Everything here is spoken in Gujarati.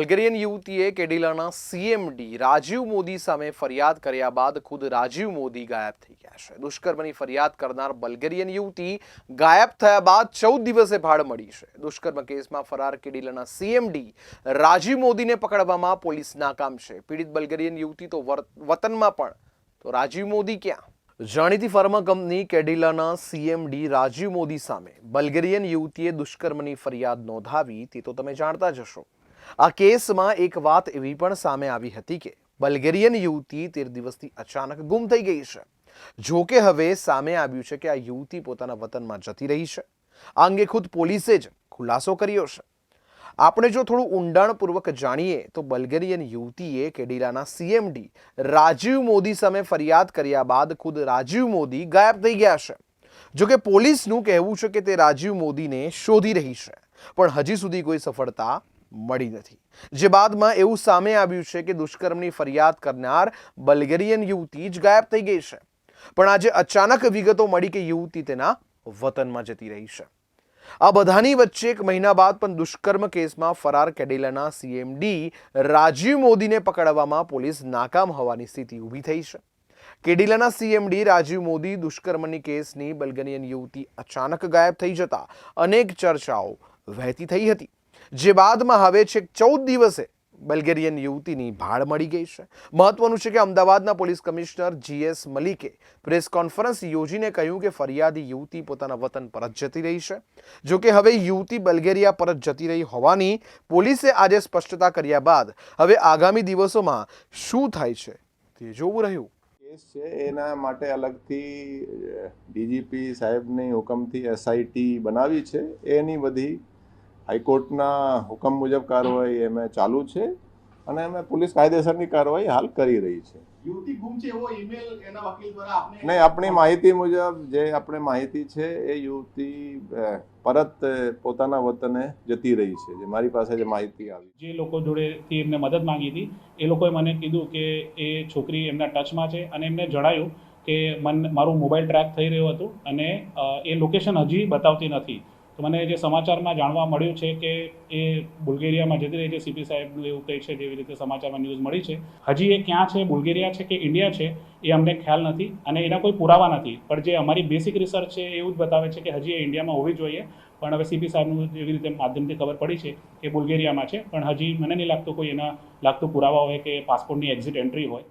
બલ્ગેરિયન યુવતીએ કેડિલાના સીએમડી રાજીવ મોદી સામે ફરિયાદ કર્યા બાદ ખુદ રાજીવ મોદી ગાયબ થઈ ગયા છે. દુષ્કર્મની ફરિયાદ કરનાર બલ્ગેરિયન યુવતી ગાયબ થયા બાદ ચૌદ દિવસે ભાડ મળી છે. દુષ્કર્મ કેસમાં ફરાર કેડિલાના સીએમડી રાજીવ મોદીને પકડવામાં પોલીસ નાકામ છે. પીડિત બલ્ગેરિયન યુવતી તો વતનમાં પણ. તો રાજીવ મોદી ક્યાં? જાણીતી ફાર્મા કંપની કેડિલાના સીએમડી રાજીવ મોદી સામે બલ્ગેરિયન યુવતીએ દુષ્કર્મની ફરિયાદ નોંધાવી તે તો તમે જાણતા જ હશો. આ કેસમાં એક વાત એવી પણ સામે આવી હતી કે બલ્ગેરિયન યુવતી તેર દિવસથી અચાનક ગુમ થઈ ગઈ છે. જો કે હવે સામે આવ્યું છે કે આ યુવતી પોતાના વતનમાં જતી રહી છે. આ અંગે ખુદ પોલીસે જ ખુલાસો કર્યો છે. આપણે જો થોડું ઊંડાણપૂર્વક જાણીએ તો બલ્ગેરિયન યુવતીએ કેડિલાના સીએમડી રાજીવ મોદી સામે ફરિયાદ કર્યા બાદ ખુદ રાજીવ મોદી ગાયબ થઈ ગયા છે. જો કે પોલીસનું કહેવું છે કે તે રાજીવ મોદીને શોધી રહી છે. પણ હજી સુધી કોઈ સફળતા મળી નથી. જે બાદમાં એવું સામે આવ્યું છે કે દુષ્કર્મની ફરિયાદ કરનાર બલ્ગેરિયન યુવતી જ ગાયબ થઈ ગઈ છે. પણ આજે અચાનક વિગતો મળી કે યુવતી તેના વતનમાં જતી રહી છે. આ બધાની વચ્ચે એક મહિના બાદ પણ દુષ્કર્મ કેસમાં ફરાર કેડેલાના સીએમડી રાજીવ મોદીને પકડવામાં પોલીસ નાકામ હોવાની સ્થિતિ ઊભી થઈ છે. કેડિલાના સીએમડી રાજીવ મોદી દુષ્કર્મની કેસની બલ્ગેરિયન યુવતી અચાનક ગાયબ થઈ જતા અનેક ચર્ચાઓ વહેતી થઈ હતી. જે બાદમાં હવે છેક ચૌદ દિવસે બલ્ગેરિયન યુવતીની ભાળ મળી ગઈ છે. મહત્વનું છે કે અમદાવાદના પોલીસ કમિશનર જીએસ મલિકે પ્રેસ કોન્ફરન્સ યોજીને કહ્યું કે ફરિયાદી યુવતી પોતાના વતન પરત જતી રહી છે. જો કે હવે યુવતી બલ્ગેરિયા પરત જતી રહી હોવાની પોલીસે આજે સ્પષ્ટતા કર્યા બાદ હવે આગામી દિવસોમાં શું થાય છે તે જોવું રહ્યું. કેસ છે એના માટે અલગથી ડીજીપી સાહેબની હુકમથી એસઆઈટી બનાવી છે. એની બધી હાઈકોર્ટના હુકમ મુજબ કાર્યવાહી એમાં ચાલુ છે અને અમે પોલીસ કાયદેસરની કાર્યવાહી હાલ કરી રહી છે. યુવતી ગુમ છે એવો ઈમેલ એના વકીલ દ્વારા આપને નહીં આપણી માહિતી મુજબ જે આપણે માહિતી છે એ યુવતી પરત પોતાના વતને જતી રહી છે. જે મારી પાસે જે માહિતી આવી જે લોકો જોડેથી એમને મદદ માંગી હતી એ લોકોએ મને કીધું કે એ છોકરી એમના ટચમાં છે અને એમને જણાયું કે મન મારું મોબાઈલ ટ્રેક થઈ રહ્યું હતું અને એ લોકેશન હજી બતાવતી નથી. તો મને જે સમાચારમાં જાણવા મળ્યું છે કે એ બુલ્ગેરિયામાં જતી રહી છે સીપી સાહેબનું એવું કંઈ છે જેવી રીતે સમાચારમાં ન્યૂઝ મળી છે. હજી એ ક્યાં છે? બુલ્ગેરિયા છે કે ઇન્ડિયા છે? એ અમને ખ્યાલ નથી અને એના કોઈ પુરાવા નથી. પણ જે અમારી બેસિક રિસર્ચ છે એવું જ બતાવે છે કે હજી એ ઇન્ડિયામાં હોવી જોઈએ. પણ હવે સીપી સાહેબનું એવી રીતે માધ્યમથી ખબર પડી છે કે બુલ્ગેરિયામાં છે. પણ હજી મને નહીં લાગતું કોઈ એના લાગતું પુરાવા હોય કે પાસપોર્ટની એક્ઝિટ એન્ટ્રી હોય.